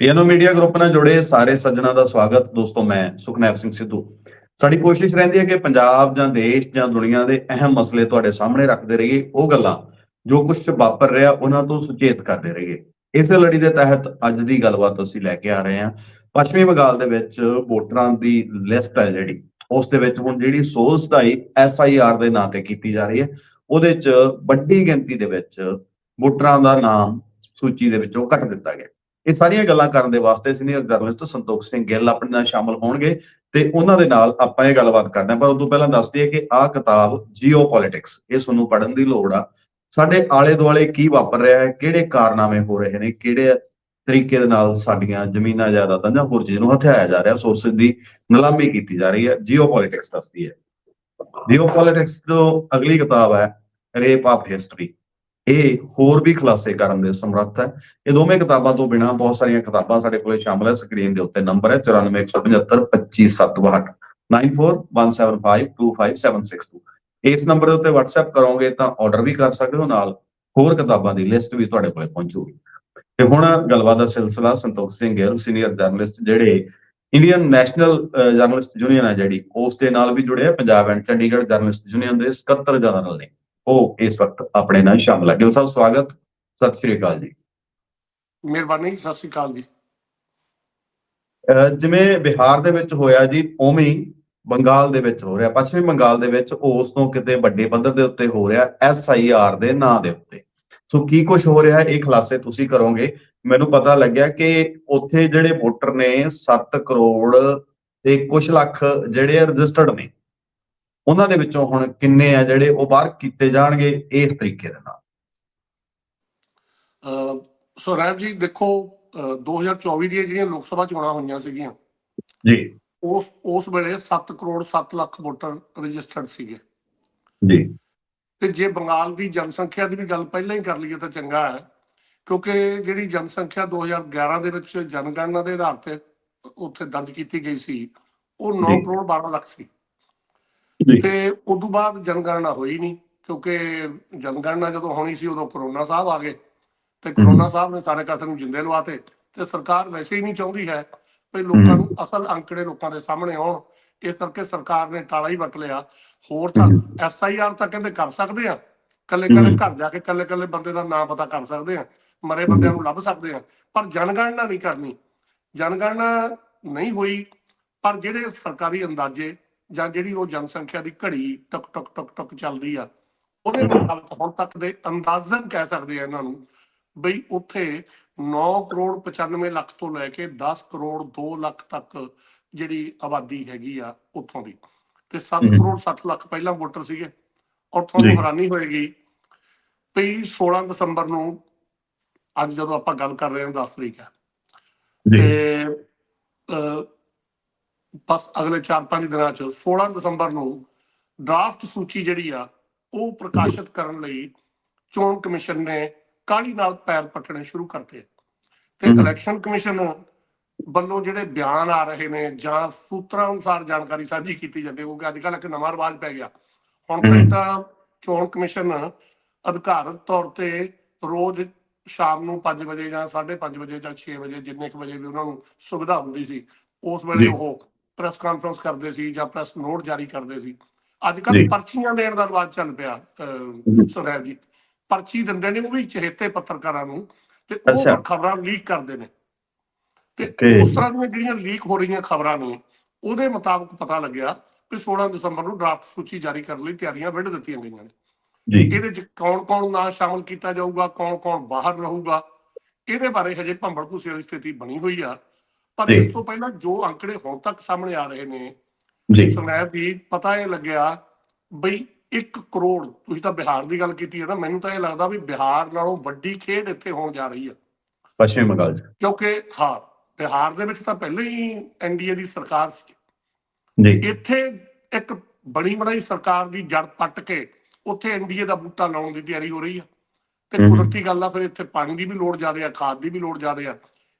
ਪੀਐਨਓ media group ਨਾਲ ਜੁੜੇ ਸਾਰੇ ਸੱਜਣਾ ਦਾ ਸਵਾਗਤ। ਦੋਸਤੋ, ਮੈਂ ਸੁਖਨੈਪ ਸਿੰਘ ਸਿੱਧੂ। ਸਾਡੀ ਕੋਸ਼ਿਸ਼ ਰਹਿੰਦੀ ਹੈ ਕਿ ਪੰਜਾਬ ਜਾਂ ਦੇਸ਼ ਜਾਂ ਦੁਨੀਆ ਦੇ ਅਹਿਮ ਮਸਲੇ ਤੁਹਾਡੇ ਸਾਹਮਣੇ ਰੱਖਦੇ ਰਹੀਏ। ਉਹ ਗੱਲਾਂ ਜੋ ਕੁਝ ਵਾਪਰ ਰਿਹਾ, ਉਹਨਾਂ ਤੋਂ ਸੁਚੇਤ ਕਰਦੇ ਰਹੀਏ। ਇਸ ਲੜੀ ਦੇ ਤਹਿਤ ਅੱਜ ਦੀ ਗੱਲਬਾਤ ਅਸੀਂ ਲੈ ਕੇ ਆ ਰਹੇ ਹਾਂ। ਪੱਛਮੀ ਬੰਗਾਲ ਦੇ ਵਿੱਚ ਵੋਟਰਾਂ ਦੀ ਲਿਸਟ ਹੈ ਜਿਹੜੀ। ਉਸ ਦੇ ਵਿੱਚ ਹੁਣ ਜਿਹੜੀ ਸੋਲ ਸਟਾਈ ਐਸਆਈਆਰ ਦੇ ਨਾਂ ਤੇ ਕੀਤੀ ਜਾ ਰਹੀ ਹੈ। ਉਹਦੇ 'ਚ ਵੱਡੀ ਗਿਣਤੀ ਦੇ ਵਿੱਚ ਵੋਟਰਾਂ ਦਾ ਨਾਮ ਸੂਚੀ ਦੇ ਵਿੱਚੋਂ ਕੱਟ ਦਿੱਤਾ ਗਿਆ। ਇਹ ਸਾਰੀਆਂ ਗੱਲਾਂ ਕਰਨ ਦੇ ਵਾਸਤੇ ਸੀਨੀਅਰ ਜਰਨਲਿਸਟ ਸੰਤੋਖ ਸਿੰਘ ਗਿੱਲ ਆਪਣੇ ਨਾਲ ਸ਼ਾਮਲ ਹੋਣਗੇ ਤੇ ਉਹਨਾਂ ਦੇ ਨਾਲ ਆਪਾਂ ਇਹ ਗੱਲਬਾਤ ਕਰਦੇ ਹਾਂ। ਪਰ ਉਸ ਤੋਂ ਪਹਿਲਾਂ ਦੱਸ ਦਈਏ ਕਿ ਆਹ ਕਿਤਾਬ ਜੀਓਪੋਲਿਟਿਕਸ ਇਹ ਤੁਹਾਨੂੰ ਪੜ੍ਹਨ ਦੀ ਲੋੜ ਆ। ਸਾਡੇ ਆਲੇ ਦੁਆਲੇ ਕੀ ਵਾਪਰ ਰਿਹਾ ਹੈ, ਕਿਹੜੇ ਕਾਰਨਾਮੇ ਹੋ ਰਹੇ ਨੇ, ਕਿਹੜੇ ਤਰੀਕੇ ਦੇ ਨਾਲ ਸਾਡੀਆਂ ਜ਼ਮੀਨਾਂ ਜਾਇਦਾਦਾਂ ਜਾਂ ਹੋਰ ਚੀਜ਼ ਨੂੰ ਹਥਿਆਇਆ ਜਾ ਰਿਹਾ ਸੋਰਸਸ ਦੀ ਨਿਲਾਮੀ ਕੀਤੀ ਜਾ ਰਹੀ ਹੈ ਜੀਓਪੋਲਿਟਿਕਸ ਦੱਸਦੀ ਹੈ ਜੀਓਪੋਲਿਟਿਕਸ ਤੋਂ ਅਗਲੀ ਕਿਤਾਬ ਹੈ, ਰੇਪ ਆਫ ਹਿਸਟਰੀ। ਇਹ ਹੋਰ ਵੀ ਖੁਲਾਸੇ ਕਰਨ ਦੇ ਸਮਰੱਥ ਹੈ। ਇਹ ਦੋਵੇਂ ਕਿਤਾਬਾਂ ਤੋਂ ਬਿਨਾ ਬਹੁਤ ਸਾਰੀਆਂ ਕਿਤਾਬਾਂ ਸਾਡੇ ਕੋਲੇ ਸ਼ਾਮਲ ਹੈ। ਸਕਰੀਨ ਦੇ ਉੱਤੇ ਨੰਬਰ ਹੈ 9417525762 9417525762 ਇਸ ਨੰਬਰ ਦੇ ਉੱਤੇ WhatsApp ਕਰੋਗੇ ਤਾਂ ਆਰਡਰ ਵੀ ਕਰ ਸਕਦੇ ਹੋ, ਨਾਲ ਹੋਰ ਕਿਤਾਬਾਂ ਦੀ ਲਿਸਟ ਵੀ ਤੁਹਾਡੇ ਕੋਲੇ ਪਹੁੰਚੂਗੀ। ਤੇ ਹੁਣ ਗੱਲਬਾਤ ਦਾ ਸਿਲਸਿਲਾ ਸੰਤੋਖ ਸਿੰਘ ਗਿੱਲ ਸੀਨੀਅਰ ਜਰਨਲਿਸਟ ਜਿਹੜੇ ਇੰਡੀਅਨ ਨੈਸ਼ਨਲ ਜਰਨਲਿਸਟ ਯੂਨੀਅਨ ਹੈ ਜਿਹੜੀ, ਉਸ ਦੇ ਨਾਲ ਵੀ ਜੁੜੇ ਆ। Punjab and Chandigarh Journalist Union ਦੇ 77 ਜਨਰਲ ਨੇ। ਉਹ ਇਸ ਵਕਤ ਆਪਣੇ ਨਾਲ ਸ਼ਾਮਲ ਹੈ ਗਿੱਲ ਸਾਹਿਬ ਸਵਾਗਤ। ਸਤਿ ਸ਼੍ਰੀ ਅਕਾਲ ਜੀ। ਮਿਹਰਬਾਨੀ ਸਤਿ ਸ਼੍ਰੀ ਅਕਾਲ ਜੀ। ਜਿਵੇਂ ਬਿਹਾਰ ਦੇ ਵਿੱਚ ਹੋਇਆ ਜੀ ਉਵੇਂ ਬੰਗਾਲ ਦੇ ਵਿੱਚ ਹੋ ਰਿਹਾ। ਪੱਛਮੀ ਬੰਗਾਲ ਦੇ ਵਿੱਚ ਉਸ ਤੋਂ ਕਿਤੇ ਵੱਡੇ ਪੱਧਰ ਦੇ ਉੱਤੇ ਹੋ ਰਿਹਾ ਐਸਆਈਆਰ ਦੇ ਨਾਂ ਦੇ ਉੱਤੇ। ਸੋ ਕੀ ਕੁਝ ਹੋ ਰਿਹਾ ਇਹ ਖੁਲਾਸੇ ਤੁਸੀਂ ਕਰੋਗੇ। ਮੈਨੂੰ ਪਤਾ ਲੱਗਿਆ ਕਿ ਉੱਥੇ ਜਿਹੜੇ ਵੋਟਰ ਨੇ 7 ਕਰੋੜ ਤੇ ਕੁਝ ਲੱਖ ਜਿਹੜੇ ਰਜਿਸਟਰਡ ਨੇ। ਉਹਨਾਂ ਦੇ ਵਿੱਚੋਂ ਹੁਣ ਕਿੰਨੇ ਆ ਜਿਹੜੇ ਉਹ ਬਾਹਰ ਕੀਤੇ ਜਾਣਗੇ ਇਸ ਤਰੀਕੇ ਦੇ ਨਾਲ? ਸੋ ਰਾਮ ਜੀ ਦੇਖੋ ਅਹ 2024 ਦੀਆਂ ਜਿਹੜੀਆਂ ਲੋਕ ਸਭਾ ਚੋਣਾਂ ਹੋਈਆਂ ਸੀਗੀਆਂ ਜੀ। ਉਸ ਉਸ ਵੇਲੇ 7 ਕਰੋੜ 7 ਲੱਖ ਵੋਟਰ ਰਜਿਸਟਰਡ ਸੀਗੇ। ਜੀ। ਤੇ ਜੇ ਬੰਗਾਲ ਦੀ ਜਨਸੰਖਿਆ ਦੀ ਵੀ ਗੱਲ ਪਹਿਲਾਂ ਹੀ ਕਰ ਲਈਏ ਤਾਂ ਚੰਗਾ ਹੈ ਕਿਉਂਕਿ ਜਿਹੜੀ ਜਨਸੰਖਿਆ 2011 ਦੇ ਵਿੱਚ ਜਨਗਣਨਾ ਦੇ ਆਧਾਰ ਤੇ ਉੱਥੇ ਦਰਜ ਕੀਤੀ ਗਈ ਸੀ ਉਹ 9 ਜੀ। ਕਰੋੜ 12 ਲੱਖ ਸੀ। ਤੇ ਉਸ ਤੋਂ ਬਾਅਦ ਜਨਗਣਨਾ ਹੋਈ ਨਹੀਂ ਕਿਉਂਕਿ ਜਨਗਣਨਾ ਜਦੋਂ ਹੋਣੀ ਸੀ ਉਦੋਂ ਕਰੋਨਾ ਸਾਹਿਬ ਆ ਗਏ। ਤੇ ਕਰੋਨਾ ਸਾਹਿਬ ਨੇ ਸਾਰੇ ਕਾਸੇ ਨੂੰ ਜਿੰਦੇ ਲਵਾਤੇ। ਤੇ ਸਰਕਾਰ ਵੈਸੇ ਹੀ ਨਹੀਂ ਚਾਹੁੰਦੀ ਹੈ ਵੀ ਲੋਕਾਂ ਨੂੰ ਅਸਲ ਅੰਕੜੇ ਲੋਕਾਂ ਦੇ ਸਾਹਮਣੇ ਆਉਣ। ਇਸ ਕਰਕੇ ਸਰਕਾਰ ਨੇ ਟਾਲਾ ਹੀ ਵੱਟ ਲਿਆ। ਹੋਰ ਤਾਂ। ਐਸਆਈਆਰ ਤਾਂ ਕਹਿੰਦੇ ਕਰ ਸਕਦੇ ਆ। ਕੱਲੇ ਕੱਲੇ। ਘਰ ਜਾ ਕੇ ਕੱਲੇ ਕੱਲੇ ਬੰਦੇ ਦਾ ਨਾਮ ਪਤਾ ਕਰ ਸਕਦੇ ਆ। ਮਰੇ ਬੰਦਿਆਂ ਨੂੰ ਲੱਭ ਸਕਦੇ ਆ। ਪਰ ਜਨਗਣਨਾ ਨਹੀਂ ਕਰਨੀ। ਜਨਗਣਨਾ ਨਹੀਂ ਹੋਈ ਪਰ ਜਿਹੜੇ ਸਰਕਾਰੀ ਅੰਦਾਜ਼ੇ ਜਾਂ ਜਿਹੜੀ ਉਹ ਜਨਸੰਖਿਆ ਦੀ ਘੜੀ ਟਕ ਟਕ ਟਕ ਟਕ ਚੱਲਦੀ ਆ ਉਹਦੇ ਮੁਤਾਬਕ ਹੁਣ ਤੱਕ ਦੇ ਅੰਦਾਜ਼ਨ ਕਹਿ ਸਕਦੇ ਆ ਇਹਨਾਂ ਨੂੰ ਬਈ ਉੱਥੇ 9 ਕਰੋੜ 95 ਲੱਖ ਤੋਂ ਲੈ ਕੇ 10 ਕਰੋੜ 2 ਲੱਖ ਤੱਕ ਜਿਹੜੀ ਆਬਾਦੀ ਹੈਗੀ ਆ ਉੱਥੋਂ ਦੀ ਤੇ 7 ਹਮ। ਕਰੋੜ 60 ਲੱਖ ਪਹਿਲਾਂ ਵੋਟਰ ਸੀਗੇ ਔਰ ਤੁਹਾਨੂੰ। ਹੈਰਾਨੀ ਹੋਏਗੀ ਵੀ 16 ਦਸੰਬਰ ਨੂੰ ਅੱਜ ਜਦੋਂ ਆਪਾਂ ਗੱਲ ਕਰ ਰਹੇ ਹਾਂ 10 ਤਰੀਕ ਆ ਤੇ ਬਸ ਅਗਲੇ 4-5 ਦਿਨਾਂ ਚ 16 ਦਸੰਬਰ ਨੂੰ ਡਰਾਫਟ ਸੂਚੀ ਜਿਹੜੀ ਆ ਉਹ ਪ੍ਰਕਾਸ਼ਿਤ ਕਰਨ ਲਈ ਚੋਣ ਕਮਿਸ਼ਨ ਨੇ ਕਾਹਲੀ ਨਾਲ ਪੈਰ ਪੱਟਣੇ ਸ਼ੁਰੂ ਕਰਤੇ ਤੇ। ਇਲੈਕਸ਼ਨ ਕਮਿਸ਼ਨ ਵੱਲੋਂ ਜਿਹੜੇ ਬਿਆਨ ਆ ਰਹੇ ਨੇ ਜਾਂ ਸੂਤਰਾਂ ਅਨੁਸਾਰ ਜਾਣਕਾਰੀ ਸਾਂਝੀ ਕੀਤੀ ਜਾਂਦੀ ਕਿਉਂਕਿ ਅੱਜ ਕੱਲ੍ਹ ਇੱਕ ਨਵਾਂ ਰਿਵਾਜ ਪੈ ਗਿਆ ਹੁਣ। ਤੱਕ ਤਾਂ ਚੋਣ ਕਮਿਸ਼ਨ ਅਧਿਕਾਰਤ ਤੌਰ ਤੇ ਰੋਜ਼ ਸ਼ਾਮ ਨੂੰ 5 ਵਜੇ ਜਾਂ 5:30 ਵਜੇ ਜਾਂ 6 ਵਜੇ ਜਿੰਨੇ ਕੁ ਵਜੇ ਵੀ ਉਹਨਾਂ ਨੂੰ ਸੁਵਿਧਾ ਹੁੰਦੀ ਸੀ ਉਸ ਵੇਲੇ। ਉਹ ਪ੍ਰੈਸ ਕਾਨਫਰੰਸ ਕਰਦੇ ਸੀ ਜਾਂ ਪ੍ਰੈਸ ਨੋਟ ਜਾਰੀ ਕਰਦੇ ਸੀ ਅੱਜ ਜੀ। ਕੱਲ੍ਹ ਪਰਚੀਆਂ ਦੇਣ ਦਾ ਰਿਵਾਜ ਚੱਲ ਪਿਆ। ਸੁਰੈਬ ਜੀ ਪਰਚੀ ਦਿੰਦੇ ਨੇ ਉਹ ਵੀ ਚਹੇਤੇ ਪੱਤਰਕਾਰਾਂ ਨੂੰ ਤੇ। ਉਹ ਖਬਰਾਂ ਲੀਕ ਕਰਦੇ ਨੇ ਤੇ. ਉਸ ਤਰ੍ਹਾਂ ਦੀਆਂ ਜਿਹੜੀਆਂ ਲੀਕ ਹੋ ਰਹੀਆਂ ਖਬਰਾਂ ਨੇ ਉਹਦੇ ਮੁਤਾਬਕ ਪਤਾ ਲੱਗਿਆ ਕਿ 16 ਦਸੰਬਰ ਨੂੰ ਡਰਾਫਟ ਸੂਚੀ ਜਾਰੀ ਕਰਨ ਲਈ ਤਿਆਰੀਆਂ ਵਿੱਢ ਦਿੱਤੀਆਂ ਗਈਆਂ ਨੇ ਜੀ ਇਹਦੇ ਚ ਕੌਣ-ਕੌਣ ਨਾਂ ਸ਼ਾਮਲ ਕੀਤਾ ਜਾਊਗਾ ਕੌਣ-ਕੌਣ ਬਾਹਰ ਰਹੂਗਾ ਇਹਦੇ ਬਾਰੇ ਹਜੇ ਭੰਬਲ ਭੂਸੇ ਵਾਲੀ ਸਥਿਤੀ ਬਣੀ ਹੋਈ ਆ ਪਰ। ਇਸ ਤੋਂ ਪਹਿਲਾਂ ਜੋ ਅੰਕੜੇ ਹੁਣ ਤੱਕ ਸਾਹਮਣੇ ਆ ਰਹੇ ਨੇ ਜੀ। ਸੁਨੈਬ ਜੀ ਪਤਾ ਇਹ ਲੱਗਿਆ ਬਈ 1 ਕਰੋੜ ਤੁਸੀਂ ਤਾਂ ਬਿਹਾਰ ਦੀ ਗੱਲ ਕੀਤੀ ਹੈ ਨਾ ਮੈਨੂੰ ਤਾਂ ਇਹ ਲੱਗਦਾ ਵੀ ਬਿਹਾਰ ਨਾਲੋਂ ਵੱਡੀ ਖੇਡ ਇੱਥੇ ਹੋਣ ਜਾ ਰਹੀ ਆ ਪੱਛਮੀ ਬੰਗਾਲ ਚ। ਕਿਉਂਕਿ ਹਾਂ ਬਿਹਾਰ ਦੇ ਵਿੱਚ ਤਾਂ ਪਹਿਲਾਂ ਹੀ ਐਨਡੀਏ ਦੀ ਸਰਕਾਰ ਸੀ। ਜੀ। ਇੱਥੇ ਇੱਕ ਬੜੀ ਬੜੀ ਸਰਕਾਰ ਦੀ ਜੜ ਪੱਟ ਕੇ ਉੱਥੇ ਐਨਡੀਏ ਦਾ ਬੂਟਾ ਲਾਉਣ ਦੀ ਤਿਆਰੀ ਹੋ ਰਹੀ ਆ ਤੇ। ਕੁਦਰਤੀ ਗੱਲ ਆ ਫਿਰ ਇੱਥੇ ਪਾਣੀ ਦੀ ਵੀ ਲੋੜ ਜ਼ਿਆਦਾ ਆ ਖਾਦ ਦੀ ਵੀ ਲੋੜ ਜ਼ਿਆਦਾ ਆ।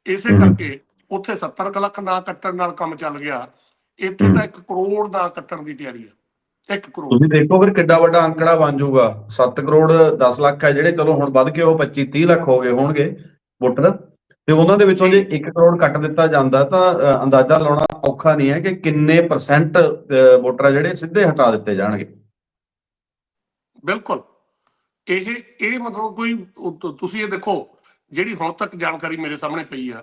ਇਸੇ। ਕਰਕੇ ਉੱਥੇ 70 ਕੁ ਲੱਖ ਨਾ ਕੱਟਣ ਨਾਲ ਕੰਮ ਚੱਲ ਗਿਆ। ਇੱਥੇ। ਤਾਂ 1 ਕਰੋੜ ਦਾ ਕੱਟਣ ਦੀ ਤਿਆਰੀ ਆ। 1 ਕਰੋੜ। ਤੁਸੀਂ ਦੇਖੋ ਫਿਰ ਕਿੱਡਾ ਵੱਡਾ ਅੰਕੜਾ ਬਣ ਜਾਊਗਾ। 7 ਕਰੋੜ 10 ਲੱਖ ਹੈ ਜਿਹੜੇ ਚਲੋ ਹੁਣ ਵੱਧ ਕੇ ਉਹ 25 30 ਲੱਖ ਹੋ ਗਏ ਹੋਣਗੇ ਵੋਟਰ। ਤੇ ਉਹਨਾਂ ਦੇ ਵਿੱਚੋਂ ਜੇ 1 ਕਰੋੜ ਕੱਟ ਦਿੱਤਾ ਜਾਂਦਾ ਤਾਂ ਅੰਦਾਜ਼ਾ ਲਾਉਣਾ ਔਖਾ ਨਹੀਂ ਹੈ ਕਿ ਕਿੰਨੇ ਪਰਸੈਂਟ ਵੋਟਰ ਆ ਜਿਹੜੇ ਸਿੱਧੇ ਹਟਾ ਦਿੱਤੇ ਜਾਣਗੇ। ਬਿਲਕੁਲ। ਇਹ ਇਹ ਮਤਲਬ ਕੋਈ ਤੁਸੀਂ ਇਹ ਦੇਖੋ ਜਿਹੜੀ ਹੁਣ ਤੱਕ ਜਾਣਕਾਰੀ ਮੇਰੇ ਸਾਹਮਣੇ ਪਈ ਆ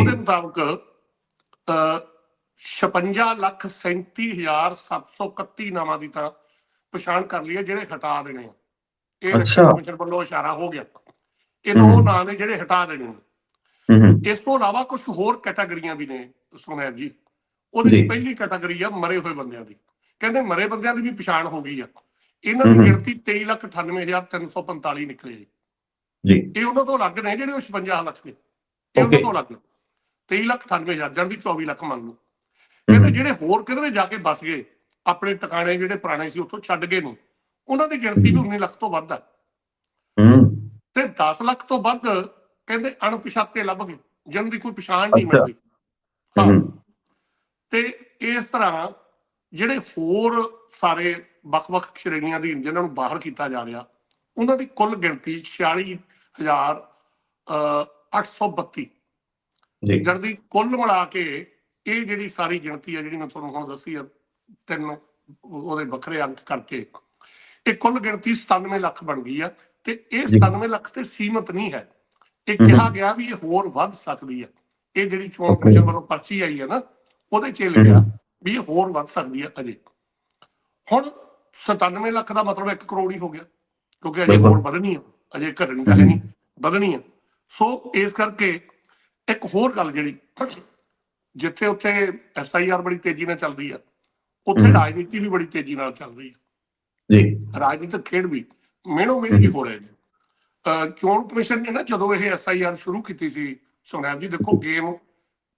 ਉਹਦੇ ਮੁਤਾਬਕ ਅ 56 ਲੱਖ 37731 ਨਾਮਾਂ ਦੀ ਤਾਂ ਪਛਾਣ ਕਰ ਲਈ ਹੈ ਜਿਹੜੇ ਹਟਾ ਦੇਣੇ ਆ। ਇਹ ਅੱਛਾ। ਕਮਿਸ਼ਨ ਵੱਲੋਂ ਇਸ਼ਾਰਾ ਹੋ ਗਿਆ। ਇਹ ਹਮ। ਨਾਂ ਨੇ ਜਿਹੜੇ ਹਟਾ ਦੇਣੇ ਨੇ। ਇਸ ਤੋਂ ਇਲਾਵਾ ਕੁਝ ਹੋਰ ਕੈਟਾਗਰੀਆਂ ਵੀ ਨੇ ਸੁਨੈਬ ਜੀ। ਉਹਦੇ ਪਹਿਲੀ ਕੈਟਾਗਰੀ ਆ ਮਰੇ ਹੋਏ ਬੰਦਿਆਂ ਦੀ। ਕਹਿੰਦੇ ਮਰੇ ਬੰਦਿਆਂ ਦੀ ਵੀ ਪਛਾਣ ਹੋ ਗਈ ਆ। ਇਹਨਾਂ ਦੀ। ਗਿਣਤੀ 23,98,345 ਨਿਕਲੀ ਜੀ। ਇਹ ਉਹਨਾਂ ਤੋਂ ਅਲੱਗ ਨੇ ਜਿਹੜੇ ਉਹ 56 ਲੱਖ ਨੇ। ਇਹ ਉਹਨਾਂ. ਤੋਂ ਅਲੱਗ 23,98,000 ਜਣ ਦੀ 24 ਲੱਖ ਮੰਨ ਲਓ। ਕਹਿੰਦੇ ਜਿਹੜੇ ਹੋਰ ਕਿਧਰੇ ਜਾ ਕੇ ਬਸ ਗਏ ਆਪਣੇ ਟਿਕਾਣੇ ਜਿਹੜੇ ਪੁਰਾਣੇ ਸੀ ਉੱਥੋਂ ਛੱਡ ਗਏ ਨੇ ਉਹਨਾਂ ਦੀ ਗਿਣਤੀ ਵੀ 19 ਲੱਖ ਤੋਂ ਵੱਧ ਆ। ਹੂੰ। ਤੇ 10 ਲੱਖ ਤੋਂ ਵੱਧ ਕਹਿੰਦੇ ਅਣਪਛਾਤੇ ਲੱਭ ਗਏ ਜਿਹਨਾਂ ਦੀ ਕੋਈ ਪਛਾਣ ਨਹੀਂ। ਮਿਲਦੀ। ਹਾਂ। ਹੂੰ। ਤੇ ਇਸ ਤਰ੍ਹਾਂ ਜਿਹੜੇ ਹੋਰ ਸਾਰੇ ਵੱਖ-ਵੱਖ ਸ਼੍ਰੇਣੀਆਂ ਦੀ ਜਿਨ੍ਹਾਂ ਨੂੰ ਬਾਹਰ ਕੀਤਾ ਜਾ ਰਿਹਾ ਉਹਨਾਂ ਦੀ ਕੁੱਲ ਗਿਣਤੀ 46000 832 ਜੀ ਜਦ ਦੀ ਕੁੱਲ ਮਿਲਾ ਕੇ ਇਹ ਜਿਹੜੀ ਸਾਰੀ ਗਿਣਤੀ ਹੈ ਜਿਹੜੀ ਮੈਂ ਤੁਹਾਨੂੰ ਹੁਣ ਦੱਸੀ ਆ ਤਿੰਨ ਉਹਦੇ ਵੱਖਰੇ ਅੰਕ ਕਰਕੇ ਇਹ ਕੁੱਲ ਗਿਣਤੀ 97 ਲੱਖ ਬਣ ਗਈ ਆ ਤੇ ਇਹ ਜੀ। 97 ਲੱਖ ਤੇ ਸੀਮਤ ਨਹੀਂ ਹੈ ਇਹ। ਕਿਹਾ ਗਿਆ ਵੀ ਇਹ ਹੋਰ ਵੱਧ ਸਕਦੀ ਹੈ ਇਹ ਜਿਹੜੀ ਚੋਣ. ਕਮਿਸ਼ਨ ਵੱਲੋਂ ਪਰਚੀ ਆਈ ਹੈ ਨਾ ਉਹਦੇ 'ਚ ਇਹ ਲਿਖਿਆ ਵੀ ਇਹ ਹੋਰ ਵੱਧ ਸਕਦੀ ਹੈ ਅਜੇ ਹੁਣ 97 ਲੱਖ ਦਾ ਮਤਲਬ 1 ਕਰੋੜ ਹੀ ਹੋ ਗਿਆ ਕਿਉਂਕਿ ਅਜੇ। ਹੋਰ ਵਧਣੀ ਆ ਅਜੇ ਘਟਣੀ ਤਾਂ ਹੈ ਨਹੀਂ ਵਧਣੀ ਆ ਸੋ ਇਸ ਕਰਕੇ ਇੱਕ ਹੋਰ ਗੱਲ ਜਿਹੜੀ ਜਿੱਥੇ ਉੱਥੇ ਐਸਆਈਆਰ ਬੜੀ ਤੇਜ਼ੀ ਨਾਲ ਚੱਲਦੀ ਆ ਉੱਥੇ। ਰਾਜਨੀਤੀ ਵੀ ਬੜੀ ਤੇਜ਼ੀ ਨਾਲ ਚੱਲ ਰਹੀ ਆ। ਜੀ। ਰਾਜਨੀਤਿਕ ਖੇਡ ਵੀ ਮਿਹਣੀ ਵੀ ਹੋ। ਰਿਹਾ ਜੀ ਚੋਣ ਕਮਿਸ਼ਨ ਨੇ ਨਾ ਜਦੋਂ ਇਹ ਐਸਆਈਆਰ ਸ਼ੁਰੂ ਕੀਤੀ ਸੀ ਸੁਣਿਆ ਜੀ ਦੇਖੋ ਗੇਮ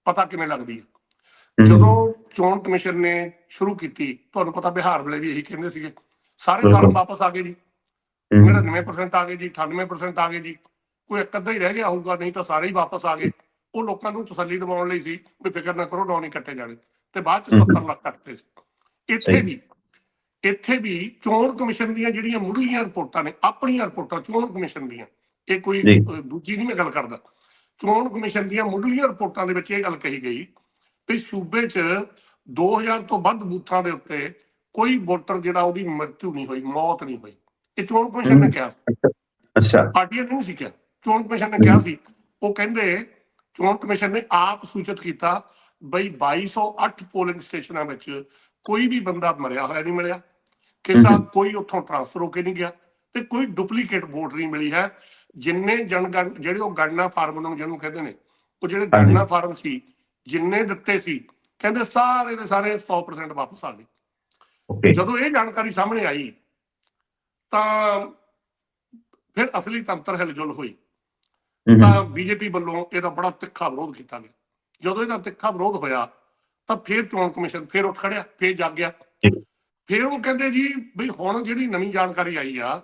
ਪਤਾ ਕਿਵੇਂ ਲੱਗਦੀ ਹੈ। ਜਦੋਂ ਚੋਣ ਕਮਿਸ਼ਨ ਨੇ ਸ਼ੁਰੂ ਕੀਤੀ ਤੁਹਾਨੂੰ ਪਤਾ ਬਿਹਾਰ ਵੇਲੇ ਵੀ ਇਹੀ ਕਹਿੰਦੇ ਸੀਗੇ ਸਾਰੇ। ਫਾਰਮ ਵਾਪਸ ਆ ਗਏ ਜੀ। ਹੂੰ, 99% ਆ ਗਏ ਜੀ 98% ਆ ਗਏ ਜੀ। ਕੋਈ ਇੱਕ ਅੱਧਾ ਹੀ ਰਹਿ ਗਿਆ ਹੋਊਗਾ ਨਹੀਂ ਤਾਂ ਸਾਰੇ ਹੀ ਵਾਪਸ ਆ ਗਏ। ਉਹ ਲੋਕਾਂ ਨੂੰ ਤਸੱਲੀ ਦਿਵਾਉਣ ਲਈ ਸੀ ਵੀ ਫਿਕਰ ਨਾ ਕਰੋ ਡੌਨ ਹੀ ਕੱਟੇ ਜਾਣੇ। ਤੇ ਬਾਅਦ ਚ ਹਮ। 70 ਲੱਖ ਕੱਟਦੇ ਸੀ। ਇੱਥੇ। ਵੀ ਇੱਥੇ ਵੀ ਚੋਣ ਕਮਿਸ਼ਨ ਦੀਆਂ ਜਿਹੜੀਆਂ ਮੁੱਢਲੀਆਂ ਰਿਪੋਰਟਾਂ ਨੇ ਆਪਣੀਆਂ ਰਿਪੋਰਟਾਂ ਚੋਣ ਕਮਿਸ਼ਨ ਦੀਆਂ। ਇਹ ਕੋਈ ਦੂਜੀ ਨਹੀਂ ਮੈਂ ਗੱਲ ਕਰਦਾ। ਚੋਣ ਕਮਿਸ਼ਨ ਦੀਆਂ ਮੁੱਢਲੀਆਂ ਰਿਪੋਰਟਾਂ ਦੇ ਵਿੱਚ ਇਹ ਗੱਲ ਕਹੀ ਗਈ ਵੀ ਸੂਬੇ 'ਚ 2000 ਤੋਂ ਵੱਧ ਬੂਥਾਂ ਦੇ ਉੱਤੇ ਕੋਈ ਵੋਟਰ ਜਿਹੜਾ ਉਹਦੀ ਮਰਤੂ ਨਹੀਂ ਹੋਈ ਮੌਤ ਨਹੀਂ ਹੋਈ। ਇਹ ਚੋਣ ਕਮਿਸ਼ਨ ਨੇ। ਕਿਹਾ ਅੱਛਾ। ਪਾਰਟੀਆਂ ਨੇ ਨਹੀਂ ਸੀ ਕਿਹਾ। ਚੋਣ ਕਮਿਸ਼ਨ ਨੇ ਕਿਹਾ ਸੀ। ਉਹ ਕਹਿੰਦੇ ਚੋਣ ਕਮਿਸ਼ਨ ਨੇ ਆਪ ਸੂਚਿਤ ਕੀਤਾ ਬਈ 2208 ਪੋਲਿੰਗ ਸਟੇਸ਼ਨਾਂ ਵਿੱਚ ਕੋਈ ਵੀ ਬੰਦਾ ਮਰਿਆ ਹੋਇਆ ਨਹੀਂ ਮਿਲਿਆ। ਕਿਸੇ। ਕੋਈ ਉੱਥੋਂ ਟ੍ਰਾਂਸਫਰ ਹੋ ਕੇ ਨਹੀਂ ਗਿਆ ਤੇ ਕੋਈ ਡੁਪਲੀਕੇਟ ਵੋਟ ਨਹੀਂ ਮਿਲੀ ਹੈ। ਜਿੰਨੇ ਜਨਗਣ ਜਿਹੜੇ ਉਹ ਗਣਨਾ ਫਾਰਮ ਨੂੰ ਜਿਹਨੂੰ ਕਹਿੰਦੇ ਨੇ ਉਹ ਜਿਹੜੇ। ਗਣਨਾ ਫਾਰਮ ਸੀ ਜਿੰਨੇ ਦਿੱਤੇ ਸੀ ਕਹਿੰਦੇ ਸਾਰੇ ਦੇ ਸਾਰੇ 100% ਵਾਪਸ ਆ ਗਏ। ਜਦੋਂ ਇਹ ਜਾਣਕਾਰੀ ਸਾਹਮਣੇ ਆਈ ਤਾਂ ਫਿਰ ਅਸਲੀ ਤੰਤਰ ਹਿਲਜੁਲ ਹੋਈ। ਤਾਂ ਬੀਜੇਪੀ ਵੱਲੋਂ ਇਹਦਾ ਬੜਾ ਤਿੱਖਾ ਵਿਰੋਧ ਕੀਤਾ ਗਿਆ। ਜਦੋਂ ਇਹਦਾ ਤਿੱਖਾ ਵਿਰੋਧ ਹੋਇਆ ਤਾਂ ਫਿਰ ਚੋਣ ਕਮਿਸ਼ਨ ਫਿਰ ਉੱਠ ਖੜਿਆ ਫਿਰ ਜਾਗ ਗਿਆ। ਫਿਰ ਉਹ ਕਹਿੰਦੇ ਜੀ ਵੀ ਹੁਣ ਜਿਹੜੀ ਨਵੀਂ ਜਾਣਕਾਰੀ ਆਈ ਆ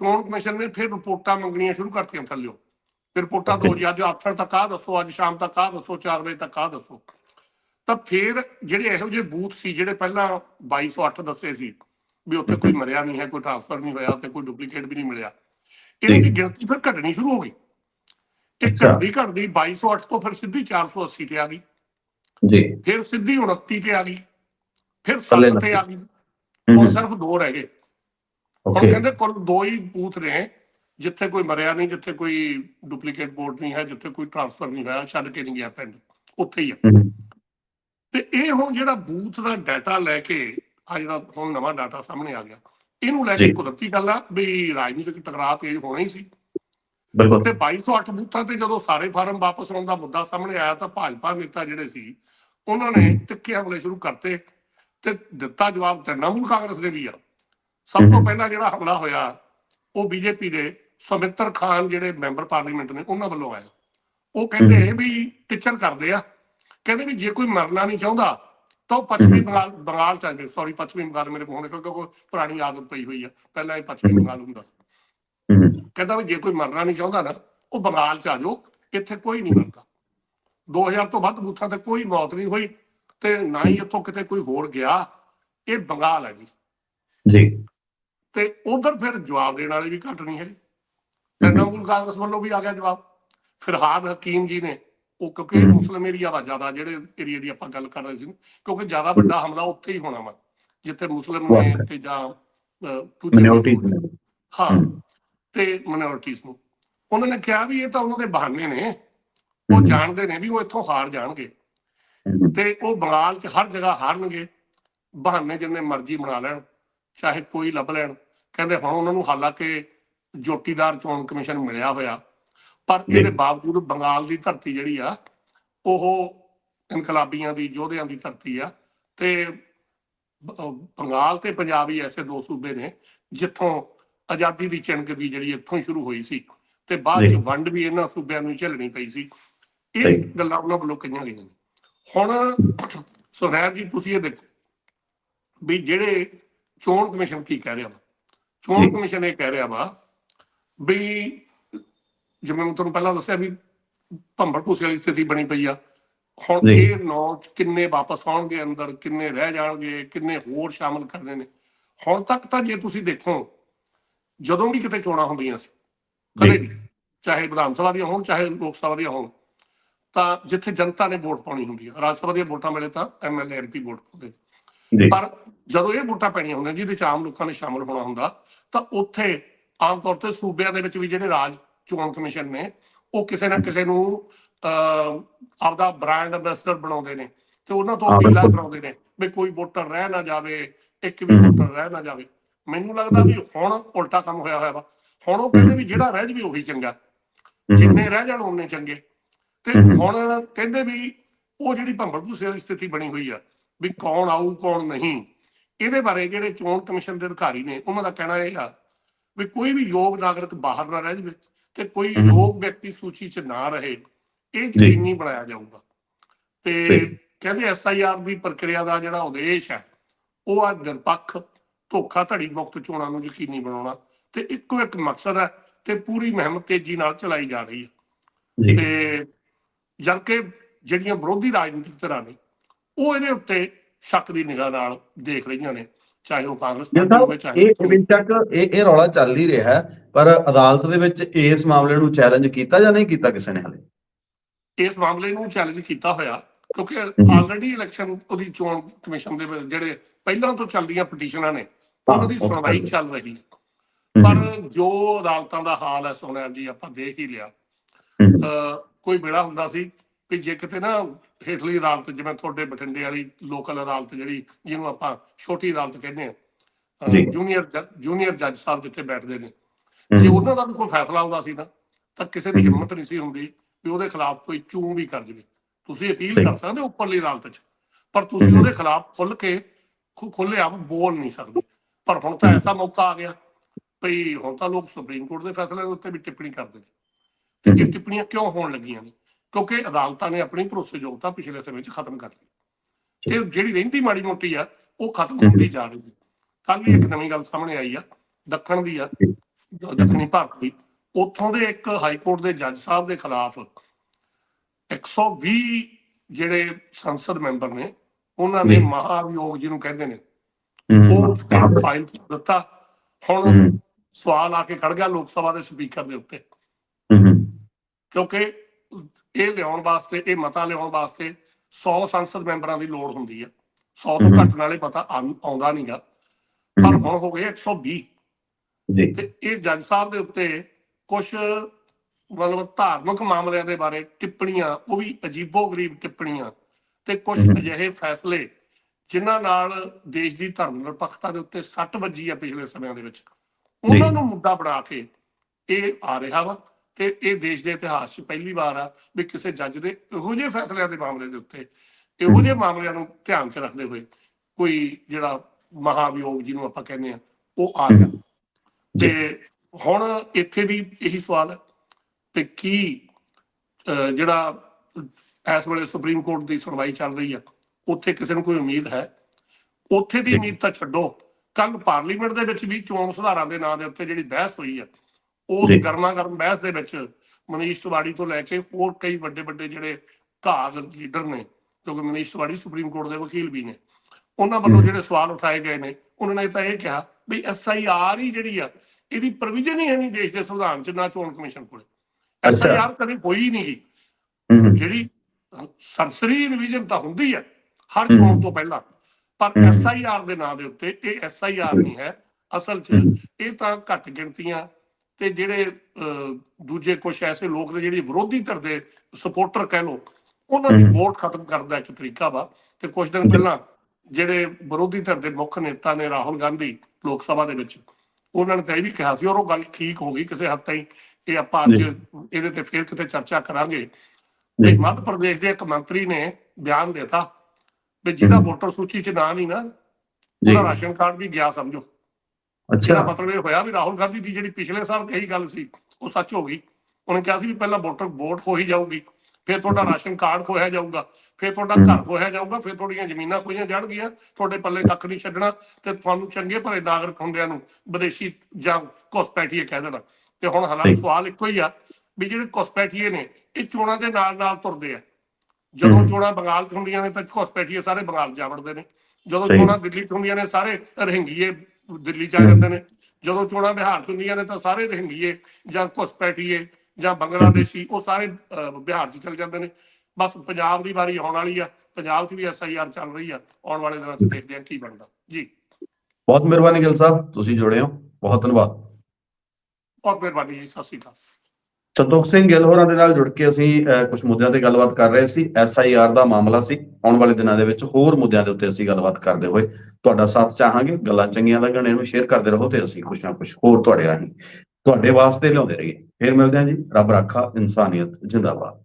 ਚੋਣ ਕਮਿਸ਼ਨ ਨੇ ਫਿਰ ਰਿਪੋਰਟਾਂ ਮੰਗਣੀਆਂ ਸ਼ੁਰੂ ਕਰਤੀਆਂ ਥੱਲਿਓ ਫਿਰ ਰਿਪੋਰਟਾਂ. ਦੋ ਜੀ ਅੱਜ ਆਥਰ ਤੱਕ ਆ ਦੱਸੋ ਅੱਜ ਸ਼ਾਮ ਤੱਕ ਆ ਦੱਸੋ 4 ਵਜੇ ਤੱਕ ਆ ਦੱਸੋ। ਤਾਂ ਫਿਰ ਜਿਹੜੇ ਇਹੋ ਜਿਹੇ ਬੂਥ ਸੀ ਜਿਹੜੇ ਪਹਿਲਾਂ 2208 ਦੱਸੇ ਸੀ ਵੀ ਉੱਥੇ ਕੋਈ ਮਰਿਆ ਨਹੀਂ ਹੈ ਕੋਈ ਟ੍ਰਾਂਸਫਰ ਨਹੀਂ ਹੋਇਆ ਤੇ ਕੋਈ ਡੁਪਲੀਕੇਟ ਵੀ ਨਹੀਂ ਮਿਲਿਆ। ਇਹਨਾਂ ਦੀ ਗਿਣਤੀ ਫਿਰ ਘਟਣੀ ਸ਼ੁਰੂ ਹੋ ਗਈ। ਅੱਛਾ। ਘਟਦੀ ਘਟਦੀ 2208 ਤੋਂ ਫਿਰ ਸਿੱਧੀ 480 ਤੇ ਆ ਗਈ। ਜੀ। ਫਿਰ ਸਿੱਧੀ 29 ਤੇ ਆ ਗਈ। ਫਿਰ 7 ਤੇ ਆ ਗਈ। ਹੁਣ ਸਿਰਫ ਦੋ ਰਹਿ ਗਏ। ਓਕੇ। ਕਹਿੰਦੇ ਕੁੱਲ ਦੋ ਹੀ ਬੂਥ ਨੇ। ਜਿੱਥੇ ਕੋਈ ਮਰਿਆ ਨਹੀਂ ਜਿੱਥੇ ਕੋਈ ਡੁਪਲੀਕੇਟ ਵੋਟ ਨਹੀਂ ਹੈ ਜਿੱਥੇ ਕੋਈ ਟ੍ਰਾਂਸਫਰ ਨਹੀਂ ਹੋਇਆ ਛੱਡ ਕੇ ਨਹੀਂ ਗਿਆ ਪਿੰਡ। ਉੱਥੇ ਹੀ ਆ। ਤੇ ਇਹ ਹੁਣ ਜਿਹੜਾ ਬੂਥ ਦਾ ਡਾਟਾ ਲੈ ਕੇ ਆ ਜਿਹੜਾ ਹੁਣ ਨਵਾਂ ਡਾਟਾ ਸਾਹਮਣੇ ਆ ਗਿਆ। ਇਹਨੂੰ ਲੈ ਕੇ। ਕੁਦਰਤੀ ਗੱਲ ਆ ਵੀ ਰਾਜਨੀਤਿਕ ਟਕਰਾਅ ਤੇਜ਼ ਹੋਣਾ ਹੀ ਸੀ। ਬਿਲਕੁਲ। ਤੇ 2208 ਬੂਥਾਂ ਤੇ ਜਦੋਂ ਸਾਰੇ ਫਾਰਮ ਵਾਪਸ ਆਉਣ ਦਾ ਮੁੱਦਾ ਸਾਹਮਣੇ ਆਇਆ ਤਾਂ ਭਾਜਪਾ ਨੇਤਾ ਜਿਹੜੇ ਸੀ ਉਹਨਾਂ ਨੇ ਤਿੱਖੇ ਹਮਲੇ ਸ਼ੁਰੂ ਕਰਤੇ ਤੇ ਦਿੱਤਾ ਜਵਾਬ ਤ੍ਰਿਣਮੂਲ ਕਾਂਗਰਸ ਨੇ ਵੀ ਆ। ਸਭ ਤੋਂ। ਪਹਿਲਾਂ ਜਿਹੜਾ ਹਮਲਾ ਹੋਇਆ ਉਹ ਬੀਜੇਪੀ ਦੇ ਸੁਮਿੱਤਰ ਖਾਨ ਜਿਹੜੇ ਮੈਂਬਰ ਪਾਰਲੀਮੈਂਟ ਨੇ ਉਹਨਾਂ ਵੱਲੋਂ ਆਇਆ। ਉਹ ਕਹਿੰਦੇ ਵੀ ਟੀਚਰ ਕਰਦੇ ਆ। ਕਹਿੰਦੇ ਵੀ ਜੇ ਕੋਈ ਮਰਨਾ ਨਹੀਂ ਚਾਹੁੰਦਾ ਤਾਂ ਉਹ ਪੱਛਮੀ। ਬੰਗਾਲ ਬੰਗਾਲ ਚ ਆਵੇ ਸੌਰੀ ਪੱਛਮੀ ਬੰਗਾਲ ਮੇਰੇ ਗਿਆ ਕੋਈ ਪੁਰਾਣੀ ਆਦਤ ਪਈ ਹੋਈ ਆ। ਪਹਿਲਾਂ ਇਹ ਪੱਛਮੀ। ਬੰਗਾਲ ਹੁੰਦਾ ਸੀ। ਕਹਿੰਦਾ ਵੀ ਜੇ ਕੋਈ ਮਰਨਾ ਨਹੀਂ ਚਾਹੁੰਦਾ ਨਾ ਉਹ ਬੰਗਾਲ ਚ ਆ ਜਾਓ ਇੱਥੇ ਕੋਈ ਨਹੀਂ ਮਰਦਾ। 2000 ਤੋਂ ਵੱਧ ਬੂਥਾਂ ਤੇ ਕੋਈ ਮੌਤ ਨਹੀਂ ਹੋਈ ਤੇ ਨਾ ਹੀ ਇੱਥੋਂ ਕਿਤੇ ਕੋਈ ਹੋਰ ਗਿਆ। ਇਹ ਬੰਗਾਲ ਹੈ ਜੀ। ਜੀ। ਤੇ ਉਧਰ ਫਿਰ ਜਵਾਬ ਦੇਣ ਵਾਲੇ ਵੀ ਘੱਟ ਨਹੀਂ ਹੈ ਤ੍ਰਿਣਮੂਲ ਕਾਂਗਰਸ ਵੱਲੋਂ ਵੀ ਆ ਗਿਆ ਜਵਾਬ। ਫਿਰਹਾਦ ਹਕੀਮ ਜੀ ਨੇ ਉਹ ਕਿਉਂਕਿ। ਮੁਸਲਿਮ ਏਰੀਆ ਵਾ ਜ਼ਿਆਦਾ ਜਿਹੜੇ ਏਰੀਆ ਦੀ ਆਪਾਂ ਗੱਲ ਕਰ ਰਹੇ ਸੀ ਕਿਉਂਕਿ ਜ਼ਿਆਦਾ ਵੱਡਾ ਹਮਲਾ ਉੱਥੇ ਹੀ ਹੋਣਾ ਵਾ ਜਿੱਥੇ ਮੁਸਲਿਮ ਨੇ। ਤੇ ਜਾਂ ਦੂਜੇ ਹਾਂ। ਤੇ ਮਿਨੋਰਟੀਜ਼ ਨੂੰ। ਉਹਨਾਂ ਨੇ ਕਿਹਾ ਵੀ ਇਹ ਤਾਂ ਉਹਨਾਂ ਦੇ ਬਹਾਨੇ ਨੇ। ਉਹ ਜਾਣਦੇ ਨੇ ਵੀ ਉਹ ਇੱਥੋਂ ਹਾਰ ਜਾਣਗੇ। ਤੇ ਉਹ ਬੰਗਾਲ 'ਚ ਹਰ ਜਗ੍ਹਾ ਹਾਰਨਗੇ। ਬਹਾਨੇ ਜਿੰਨੇ ਮਰਜ਼ੀ ਬਣਾ ਲੈਣ ਚਾਹੇ ਕੋਈ ਲੱਭ ਲੈਣ। ਕਹਿੰਦੇ ਹੁਣ ਉਹਨਾਂ ਨੂੰ ਹਾਲਾਂਕਿ ਜੋਟੀਦਾਰ ਚੋਣ ਕਮਿਸ਼ਨ ਮਿਲਿਆ ਹੋਇਆ। ਪਰ। ਇਹਦੇ ਬਾਵਜੂਦ ਬੰਗਾਲ ਦੀ ਧਰਤੀ ਜਿਹੜੀ ਆ ਉਹ ਇਨਕਲਾਬੀਆਂ ਦੀ ਯੋਧਿਆਂ ਦੀ ਧਰਤੀ ਆ। ਤੇ ਬੰਗਾਲ ਤੇ ਪੰਜਾਬ ਹੀ ਐਸੇ ਦੋ ਸੂਬੇ ਨੇ ਜਿੱਥੋਂ ਆਜ਼ਾਦੀ ਦੀ ਚਿੰਗ ਵੀ ਜਿਹੜੀ ਇੱਥੋਂ ਹੀ ਸ਼ੁਰੂ ਹੋਈ ਸੀ ਤੇ ਬਾਅਦ। ਚ ਵੰਡ ਵੀ ਇਹਨਾਂ ਸੂਬਿਆਂ ਨੂੰ ਝੱਲਣੀ ਪਈ ਸੀ ਇਹ। ਗੱਲਾਂ ਉਹਨਾਂ ਵੱਲੋਂ ਕਹੀਆਂ ਗਈਆਂ ਨੇ ਹੁਣ ਸੁਨੈਬ ਜੀ ਤੁਸੀਂ ਇਹ ਦੇਖੋ ਵੀ ਜਿਹੜੇ ਚੋਣ ਕਮਿਸ਼ਨ ਕੀ ਕਹਿ ਰਿਹਾ ਵਾ ਚੋਣ। ਕਮਿਸ਼ਨ ਇਹ ਕਹਿ ਰਿਹਾ ਵਾ ਵੀ ਜਿਵੇਂ ਮੈਂ ਤੁਹਾਨੂੰ ਪਹਿਲਾਂ ਦੱਸਿਆ ਵੀ ਭੰਬਲ ਭੂਸੇ ਵਾਲੀ ਸਥਿਤੀ ਬਣੀ ਪਈ ਆ ਹੁਣ। ਇਹ ਨੌ ਚ ਕਿੰਨੇ ਵਾਪਸ ਆਉਣਗੇ ਅੰਦਰ ਕਿੰਨੇ ਰਹਿ ਜਾਣਗੇ ਕਿੰਨੇ ਹੋਰ ਸ਼ਾਮਲ ਕਰਨੇ ਨੇ ਹੁਣ ਤੱਕ ਤਾਂ ਜੇ ਤੁਸੀਂ ਦੇਖੋ ਜਦੋਂ ਵੀ ਕਿਤੇ ਚੋਣਾਂ ਹੁੰਦੀਆਂ ਸੀ ਕਦੇ। ਵੀ ਚਾਹੇ ਵਿਧਾਨ ਸਭਾ ਦੀਆਂ ਹੋਣ ਚਾਹੇ ਲੋਕ ਸਭਾ ਦੀਆਂ ਹੋਣ ਤਾਂ ਜਿੱਥੇ ਜਨਤਾ ਨੇ ਵੋਟ ਪਾਉਣੀ ਹੁੰਦੀ ਆ ਰਾਜ ਸਭਾ ਦੀਆਂ ਵੋਟਾਂ ਵੇਲੇ ਤਾਂ ਐਮਐਲਏ ਐਮਪੀ ਵੋਟ ਪਾਉਂਦੇ ਪਰ ਜਦੋਂ ਇਹ ਵੋਟਾਂ ਪੈਣੀਆਂ ਹੁੰਦੀਆਂ ਜਿਹਦੇ ਚ ਆਮ ਲੋਕਾਂ ਨੇ ਸ਼ਾਮਲ ਹੋਣਾ ਹੁੰਦਾ ਤਾਂ ਉੱਥੇ ਆਮ ਤੌਰ ਤੇ ਸੂਬਿਆਂ ਦੇ ਵਿੱਚ ਵੀ ਜਿਹੜੇ ਰਾਜ ਚੋਣ ਕਮਿਸ਼ਨ ਨੇ ਉਹ ਕਿਸੇ ਨਾ ਕਿਸੇ ਨੂੰ ਆਪਦਾ ਬ੍ਰਾਂਡ ਐਂਬੈਸਡਰ ਬਣਾਉਂਦੇ ਨੇ ਤੇ ਉਹਨਾਂ ਤੋਂ ਹਾਂ, ਅਪੀਲਾਂ। ਕਰਾਉਂਦੇ ਨੇ ਵੀ ਕੋਈ ਵੋਟਰ ਰਹਿ ਨਾ ਜਾਵੇ ਇੱਕ ਵੀ। ਵੋਟਰ ਰਹਿ ਨਾ ਜਾਵੇ ਮੈਨੂੰ ਲੱਗਦਾ ਵੀ ਹੁਣ ਉਲਟਾ ਕੰਮ ਹੋਇਆ ਹੋਇਆ ਵਾ ਹੁਣ ਉਹ ਕਹਿੰਦੇ ਵੀ ਜਿਹੜਾ ਰਹਿ ਜਵੇ ਉਹੀ ਚੰਗਾ ਜਿੰਨੇ ਰਹਿ ਜਾਣ ਉਹਨੇ ਚੰਗੇ ਤੇ। ਹੁਣ ਕਹਿੰਦੇ ਵੀ ਉਹ ਜਿਹੜੀ ਭੰਬਲ ਭੂਸੇ ਵਾਲੀ ਸਥਿਤੀ ਬਣੀ ਹੋਈ ਆ ਵੀ ਕੌਣ ਆਊ ਕੌਣ ਨਹੀਂ ਇਹਦੇ ਬਾਰੇ ਜਿਹੜੇ ਚੋਣ ਕਮਿਸ਼ਨ ਦੇ ਅਧਿਕਾਰੀ ਨੇ ਉਹਨਾਂ ਦਾ ਕਹਿਣਾ ਇਹ ਆ ਵੀ ਕੋਈ ਵੀ ਯੋਗ ਨਾਗਰਿਕ ਬਾਹਰ ਨਾ ਰਹਿ ਜਾਵੇ ਤੇ ਕੋਈ। ਯੋਗ ਵਿਅਕਤੀ ਸੂਚੀ 'ਚ ਨਾ ਰਹੇ ਇਹ ਯਕੀਨੀ ਬਣਾਇਆ ਜਾਊਗਾ ਤੇ। ਕਹਿੰਦੇ ਐਸਆਈਆਰ ਦੀ ਪ੍ਰਕਿਰਿਆ ਦਾ ਜਿਹੜਾ ਉਦੇਸ਼ ਹੈ ਉਹ ਆ ਨਿਰਪੱਖ ਧੋਖਾ ਧੜੀ ਮੁਕਤ ਚੋਣਾਂ ਨੂੰ ਯਕੀਨੀ ਬਣਾਉਣਾ ਤੇ ਇੱਕੋ ਇੱਕ ਮਕਸਦ ਹੈ ਤੇ ਪੂਰੀ ਮਹਿੰਮ ਤੇਜ਼ੀ ਨਾਲ ਚਲਾਈ ਜਾ ਰਹੀ ਹੈ। ਤੇ ਜਦਕਿ ਜਿਹੜੀਆਂ ਵਿਰੋਧੀ ਰਾਜਨੀਤਿਕ ਧਿਰਾਂ ਨੇ ਉਹ ਇਹਦੇ ਉੱਤੇ ਸ਼ੱਕ ਦੀ ਨਿਗਾਹ ਨਾਲ ਦੇਖ ਰਹੀਆਂ ਨੇ ਚਾਹੇ ਉਹ ਕਾਂਗਰਸ ਪਾਰਟੀ ਹੋਵੇ ਸਾਹਿਬ ਇਹ ਚਾਹੇ ਬੇਸ਼ੱਕ ਇਹ ਇਹ ਰੌਲਾ ਚੱਲ ਹੀ ਰਿਹਾ ਪਰ ਅਦਾਲਤ ਦੇ ਵਿੱਚ ਇਸ ਮਾਮਲੇ ਨੂੰ ਚੈਲੰਜ ਕੀਤਾ ਜਾਂ ਨਹੀਂ ਕੀਤਾ ਕਿਸੇ ਨੇ ਹਲੇ? ਇਸ ਮਾਮਲੇ ਨੂੰ ਚੈਲੰਜ ਕੀਤਾ ਹੋਇਆ ਕਿਉਂਕਿ। ਆਲਰੇਡੀ ਇਲੈਕਸ਼ਨ ਉਹਦੀ ਚੋਣ ਕਮਿਸ਼ਨ ਦੇ ਜਿਹੜੇ ਪਹਿਲਾਂ ਤੋਂ ਚੱਲਦੀਆਂ ਪਟੀਸ਼ਨਾਂ ਨੇ ਉਹਨਾਂ ਦੀ ਸੁਣਵਾਈ ਚੱਲ ਰਹੀ ਹੈ ਪਰ ਜੋ ਅਦਾਲਤਾਂ ਦਾ ਹਾਲ ਹੈ ਸੋਨਿਆ ਜੀ ਆਪਾਂ ਦੇਖ ਹੀ ਲਿਆ ਕੋਈ ਵੇਲਾ ਹੁੰਦਾ ਸੀ ਕਿ ਜੇ ਕਿਤੇ ਨਾ ਹੇਠਲੀ ਅਦਾਲਤ ਜਿਵੇਂ ਤੁਹਾਡੇ ਬਠਿੰਡੇ ਵਾਲੀ ਲੋਕਲ ਅਦਾਲਤ ਜਿਹੜੀ ਜਿਹਨੂੰ ਆਪਾਂ ਛੋਟੀ ਅਦਾਲਤ ਕਹਿੰਦੇ ਆ। ਜੂਨੀਅਰ ਜੂਨੀਅਰ ਜੱਜ ਸਾਹਿਬ ਜਿੱਥੇ ਬੈਠਦੇ ਨੇ ਜੇ ਉਹਨਾਂ ਦਾ ਵੀ ਕੋਈ ਫੈਸਲਾ ਆਉਂਦਾ ਸੀ ਨਾ ਤਾਂ ਕਿਸੇ ਦੀ ਹਮ। ਹਿੰਮਤ ਨਹੀਂ ਸੀ ਹੁੰਦੀ ਵੀ ਉਹਦੇ ਖਿਲਾਫ ਕੋਈ ਚੂੰ ਵੀ ਕਰ ਜਵੇ ਤੁਸੀਂ ਅਪੀਲ। ਕਰ ਸਕਦੇ ਹੋ ਉੱਪਰਲੀ ਅਦਾਲਤ 'ਚ ਪਰ ਤੁਸੀਂ। ਉਹਦੇ ਖਿਲਾਫ ਖੁੱਲ ਕੇ ਖੁੱਲੇ ਆਪ ਬੋਲ ਨਹੀਂ ਸਕਦੇ ਪਰ ਹੁਣ ਤਾਂ। ਐਸਾ ਮੌਕਾ ਆ ਗਿਆ ਭਈ ਹੁਣ ਤਾਂ ਲੋਕ ਸੁਪਰੀਮ ਕੋਰਟ ਦੇ ਫੈਸਲੇ ਦੇ ਉੱਤੇ ਵੀ ਟਿੱਪਣੀ ਕਰਦੇ ਨੇ ਤੇ ਇਹ। ਟਿੱਪਣੀਆਂ ਕਿਉਂ ਹੋਣ ਲੱਗੀਆਂ ਨੇ ਕਿਉਂਕਿ ਅਦਾਲਤਾਂ ਨੇ ਆਪਣੀ ਭਰੋਸੇਯੋਗਤਾ ਪਿਛਲੇ ਸਮੇਂ 'ਚ ਖਤਮ ਕਰ ਲਈ ਤੇ ਜਿਹੜੀ ਰਹਿੰਦੀ ਮਾੜੀ ਮੋਟੀ ਆ ਉਹ ਖਤਮ। ਹੁੰਦੀ ਜਾ ਰਹੀ ਹੈ ਕੱਲ ਹੀ ਇੱਕ। ਨਵੀਂ ਗੱਲ ਸਾਹਮਣੇ ਆਈ ਆ ਦੱਖਣ ਦੀ ਆ। ਦੱਖਣੀ ਭਾਰਤ ਦੀ ਉੱਥੋਂ ਦੇ ਇੱਕ ਹਾਈ ਕੋਰਟ ਦੇ ਜੱਜ ਸਾਹਿਬ ਦੇ ਖਿਲਾਫ 120 ਜਿਹੜੇ ਸੰਸਦ ਮੈਂਬਰ ਨੇ ਉਹਨਾਂ ਨੇ ਜੀ। ਮਹਾਵਿਯੋਗ ਜਿਹਨੂੰ ਕਹਿੰਦੇ ਨੇ ਉਹ ਫਾਈਲ ਦਿੱਤਾ। ਹੁਣ ਸਵਾਲ ਆ ਕੇ ਖੜ ਗਿਆ ਲੋਕ ਸਭਾ ਦੇ ਸਪੀਕਰ ਦੇ ਉੱਤੇ। ਕਿਉਂਕਿ ਇਹ ਲਿਆਉਣ ਵਾਸਤੇ ਇਹ ਮਤਾ ਲਿਆਉਣ ਵਾਸਤੇ 100 ਸੰਸਦ ਮੈਂਬਰਾਂ ਦੀ ਲੋੜ ਹੁੰਦੀ ਆ। 100 ਤੋਂ। ਘੱਟ ਨਾਲੇ ਆਂ- ਆਉਂਦਾ ਨਹੀਂਗਾ ਪਰ ਹੁਣ ਹੋ ਗਏ 120 ਜੀ। ਤੇ ਇਹ ਜੱਜ ਸਾਹਿਬ ਦੇ ਉੱਤੇ ਕੁਝ ਮਤਲਬ ਧਾਰਮਿਕ ਮਾਮਲਿਆਂ ਦੇ ਬਾਰੇ ਟਿੱਪਣੀਆਂ ਉਹ ਵੀ ਅਜੀਬੋ-ਗਰੀਬ ਟਿੱਪਣੀਆਂ ਤੇ ਕੁਝ। ਅਜਿਹੇ ਫੈਸਲੇ ਜਿਨ੍ਹਾਂ ਨਾਲ ਦੇਸ਼ ਦੀ ਧਰਮ ਨਿਰਪੱਖਤਾ ਦੇ ਉੱਤੇ ਸੱਟ ਵੱਜੀ ਆ ਪਿਛਲੇ ਸਮਿਆਂ ਦੇ ਵਿੱਚ ਉਹਨਾਂ ਨੂੰ ਮੁੱਦਾ ਬਣਾ ਕੇ ਇਹ ਆ ਰਿਹਾ ਵਾ ਤੇ ਇਹ ਦੇਸ਼ ਦੇ ਇਤਿਹਾਸ 'ਚ ਪਹਿਲੀ ਵਾਰ ਆ ਵੀ ਕਿਸੇ ਜੱਜ ਦੇ ਇਹੋ ਜਿਹੇ ਫੈਸਲਿਆਂ ਦੇ ਮਾਮਲੇ ਦੇ ਉੱਤੇ ਇਹੋ ਜਿਹੇ ਮਾਮਲਿਆਂ ਨੂੰ ਧਿਆਨ 'ਚ ਰੱਖਦੇ ਹੋਏ ਕੋਈ ਜਿਹੜਾ ਮਹਾਵਿਯੋਗ ਜਿਹਨੂੰ ਆਪਾਂ ਕਹਿੰਦੇ ਆ ਉਹ ਆ ਜੀ। ਤੇ ਹੁਣ ਇੱਥੇ ਵੀ ਇਹੀ ਸਵਾਲ ਹੈ ਤੇ ਕੀ ਜਿਹੜਾ ਇਸ ਵੇਲੇ ਸੁਪਰੀਮ ਕੋਰਟ ਦੀ ਸੁਣਵਾਈ ਚੱਲ ਰਹੀ ਆ ਉੱਥੇ ਕਿਸੇ ਨੂੰ ਕੋਈ ਉਮੀਦ ਹੈ ਉੱਥੇ ਦੀ। ਉਮੀਦ ਤਾਂ ਛੱਡੋ ਕੱਲ ਪਾਰਲੀਮੈਂਟ ਦੇ ਵਿੱਚ ਵੀ ਚੋਣ ਸੁਧਾਰਾਂ ਦੇ ਨਾਂ ਦੇ ਉੱਤੇ ਜਿਹੜੀ ਬਹਿਸ ਹੋਈ ਆ ਉਸ। ਗਰਮਾ ਗਰਮ ਬਹਿਸ ਦੇ ਵਿੱਚ ਮਨੀਸ਼ ਤਿਵਾੜੀ ਤੋਂ ਲੈ ਕੇ ਹੋਰ ਕਈ ਵੱਡੇ ਵੱਡੇ ਜਿਹੜੇ ਘਾਗ ਲੀਡਰ ਨੇ ਕਿਉਂਕਿ ਮਨੀਸ਼ ਤਿਵਾੜੀ ਸੁਪਰੀਮ ਕੋਰਟ ਦੇ ਵਕੀਲ ਵੀ ਨੇ ਉਹਨਾਂ ਵੱਲੋਂ। ਜਿਹੜੇ ਸਵਾਲ ਉਠਾਏ ਗਏ ਨੇ ਉਹਨਾਂ ਨੇ ਤਾਂ ਇਹ ਕਿਹਾ ਵੀ ਐਸਆਈਆਰ ਹੀ ਜਿਹੜੀ ਆ ਇਹਦੀ ਪ੍ਰੋਵੀਜ਼ਨ ਹੀ ਹੈ ਨਹੀਂ ਦੇਸ਼ ਦੇ ਸੰਵਿਧਾਨ 'ਚ ਨਾ ਚੋਣ ਕਮਿਸ਼ਨ ਕੋਲੇ ਐਸਾ ਅੱਛਾ। ਯਾਰ ਕਦੇ ਹੋਈ ਨਹੀਂ ਹੂੰ ਹੂੰ, ਜਿਹੜੀ ਸਰਸਰੀ ਰਿਵੀਜ਼ਨ ਤਾਂ ਹੁੰਦੀ ਹੈ ਹਰ। ਚੋਣ ਤੋਂ ਪਹਿਲਾਂ ਪਰ ਹਮ। ਐਸਆਈਆਰ ਦੇ ਨਾਂ ਦੇ ਉੱਤੇ ਇਹ ਐਸਆਈਆਰ ਨਹੀਂ ਹੈ ਅਸਲ 'ਚ। ਇਹ ਤਾਂ ਘੱਟ ਗਿਣਤੀਆਂ ਤੇ ਜਿਹੜੇ ਦੂਜੇ ਕੁਝ ਐਸੇ ਲੋਕ ਨੇ ਜਿਹੜੇ ਵਿਰੋਧੀ ਧਿਰ ਦੇ ਸਪੋਰਟਰ ਕਹਿ ਲੋ ਉਹਨਾਂ ਦੀ। ਵੋਟ ਖਤਮ ਕਰਨ ਦਾ ਇੱਕ ਤਰੀਕਾ ਵਾ ਤੇ ਕੁਝ ਦਿਨ ਪਹਿਲਾਂ ਜਿਹੜੇ ਵਿਰੋਧੀ ਧਿਰ ਦੇ ਮੁੱਖ ਨੇਤਾ ਨੇ ਰਾਹੁਲ ਗਾਂਧੀ ਲੋਕ ਸਭਾ ਦੇ ਵਿੱਚ ਉਹਨਾਂ ਨੇ ਤਾਂ ਇਹ ਵੀ ਕਿਹਾ ਸੀ ਔਰ ਉਹ ਗੱਲ ਠੀਕ ਹੋ ਗਈ ਕਿਸੇ ਹੱਦ ਤਾਈਂ ਇਹ ਆਪਾਂ ਅੱਜ। ਇਹਦੇ ਤੇ ਫਿਰ ਕਿਤੇ ਚਰਚਾ ਕਰਾਂਗੇ। ਤੇ ਮੱਧ ਪ੍ਰਦੇਸ਼ ਦੇ ਇੱਕ ਮੰਤਰੀ ਨੇ ਬਿਆਨ ਦਿੱਤਾ ਵੀ ਜਿਹਦਾ ਹਮ। ਵੋਟਰ ਸੂਚੀ 'ਚ ਨਾਂ ਨਹੀਂ ਨਾ ਉਹਦਾ ਰਾਸ਼ਨ ਕਾਰਡ ਵੀ ਗਿਆ ਸਮਝੋ ਅੱਛਾ ਮਤਲਬ ਇਹ ਹੋਇਆ ਵੀ ਰਾਹੁਲ ਗਾਂਧੀ ਦੀ ਜਿਹੜੀ ਪਿਛਲੇ ਸਾਲ ਇਹੀ ਗੱਲ ਸੀ ਉਹ ਸੱਚ ਹੋ ਗਈ ਉਹਨੇ ਕਿਹਾ ਸੀ ਵੀ ਪਹਿਲਾਂ ਵੋਟਰ ਵੋਟ ਖੋਈ ਜਾਊਗੀ ਫਿਰ ਤੁਹਾਡਾ ਰਾਸ਼ਨ ਕਾਰਡ ਖੋਇਆ ਜਾਊਗਾ ਫਿਰ ਤੁਹਾਡਾ। ਘਰ ਖੋਇਆ ਜਾਊਗਾ ਫਿਰ ਤੁਹਾਡੀਆਂ ਜ਼ਮੀਨਾਂ ਖੋਈਆਂ ਜਾਣਗੀਆਂ ਤੁਹਾਡੇ ਪੱਲੇ ਕੱਖ ਨਹੀਂ ਛੱਡਣਾ ਤੇ ਤੁਹਾਨੂੰ ਚੰਗੇ ਭਲੇ ਨਾਗਰਿਕ ਹੁੰਦਿਆਂ ਨੂੰ ਵਿਦੇਸ਼ੀ ਜਾਂ ਘੁਸਪੈਠੀਏ ਕਹਿ ਦੇਣਾ ਤੇ ਹੁਣ ਹਾਲਾਂਕਿ। ਸਵਾਲ ਇੱਕੋ ਹੀ ਆ ਵੀ ਜਿਹੜੇ ਘੁਸਪੈਠੀਏ ਨੇ ਇਹ ਚੋਣਾਂ ਦੇ ਨਾਲ ਨਾਲ ਤੁਰਦੇ ਆ ਜਦੋਂ। ਚੋਣਾਂ ਬੰਗਾਲ 'ਚ ਹੁੰਦੀਆਂ ਨੇ ਤਾਂ ਘੁਸਪੈਠੀਏ ਸਾਰੇ ਬੰਗਾਲ ਜਾ ਵੜਦੇ ਨੇ। ਜਦੋਂ। ਚੋਣਾਂ ਦਿੱਲੀ 'ਚ ਹੁੰਦੀਆਂ ਨੇ ਸਾਰੇ ਰਹਿੰਗੀਏ ਦਿੱਲੀ 'ਚ ਆ। ਜਾਂਦੇ ਨੇ। ਜਦੋਂ ਚੋਣਾਂ ਬਿਹਾਰ 'ਚ ਹੁੰਦੀਆਂ ਨੇ ਤਾਂ ਸਾਰੇ ਰਹਿੰਗੀਏ ਜਾਂ ਘੁਸਪੈਠੀਏ ਜਾਂ ਬੰਗਲਾਦੇਸ਼ੀ ਉਹ ਸਾਰੇ ਬਿਹਾਰ 'ਚ ਚਲ ਜਾਂਦੇ ਨੇ। ਬਸ ਪੰਜਾਬ ਦੀ ਵਾਰੀ ਆਉਣ ਵਾਲੀ ਆ। ਪੰਜਾਬ 'ਚ ਵੀ ਐਸਆਈਆਰ ਚੱਲ ਰਹੀ ਆ। ਆਉਣ ਵਾਲੇ ਦਿਨਾਂ 'ਚ ਦੇਖਦੇ ਹਾਂ ਕੀ ਬਣਦਾ। ਜੀ। ਬਹੁਤ ਮਿਹਰਬਾਨੀ ਗਿੱਲ ਸਾਹਿਬ ਤੁਸੀਂ ਜੁੜੇ ਹੋ। ਬਹੁਤ ਧੰਨਵਾਦ। ਬਹੁਤ ਮਿਹਰਬਾਨੀ ਜੀ। ਸਤਿ ਸ਼੍ਰੀ ਅਕਾਲ। ਸੰਤੋਖ ਸਿੰਘ ਗਿੱਲ ਹੋਰਾਂ ਦੇ ਨਾਲ ਜੁੜ ਕੇ ਅਸੀਂ ਕੁਝ ਮੁੱਦਿਆਂ ਤੇ ਗੱਲਬਾਤ ਕਰ ਰਹੇ ਸੀ। ਐਸਆਈਆਰ ਦਾ ਮਾਮਲਾ ਸੀ। ਆਉਣ ਵਾਲੇ ਦਿਨਾਂ ਦੇ ਵਿੱਚ ਹੋਰ ਮੁੱਦਿਆਂ ਦੇ ਉੱਤੇ ਅਸੀਂ ਗੱਲਬਾਤ ਕਰਦੇ ਹੋਏ ਤੁਹਾਡਾ ਸਾਥ ਚਾਹਾਂਗੇ। ਗੱਲਾਂ ਚੰਗੀਆਂ ਲੱਗਣ, ਇਹਨੂੰ ਸ਼ੇਅਰ ਕਰਦੇ ਰਹੋ ਤੇ ਅਸੀਂ ਕੁਝ ਨਾ ਕੁਝ ਹੋਰ ਤੁਹਾਡੇ ਰਾਹੀਂ, ਤੁਹਾਡੇ ਵਾਸਤੇ ਲਿਆਉਂਦੇ ਰਹੀਏ। ਫਿਰ ਮਿਲਦੇ ਹਾਂ ਜੀ। ਰੱਬ ਰਾਖਾ, ਇਨਸਾਨੀਅਤ, ਜਿੰਦਾਬਾਦ।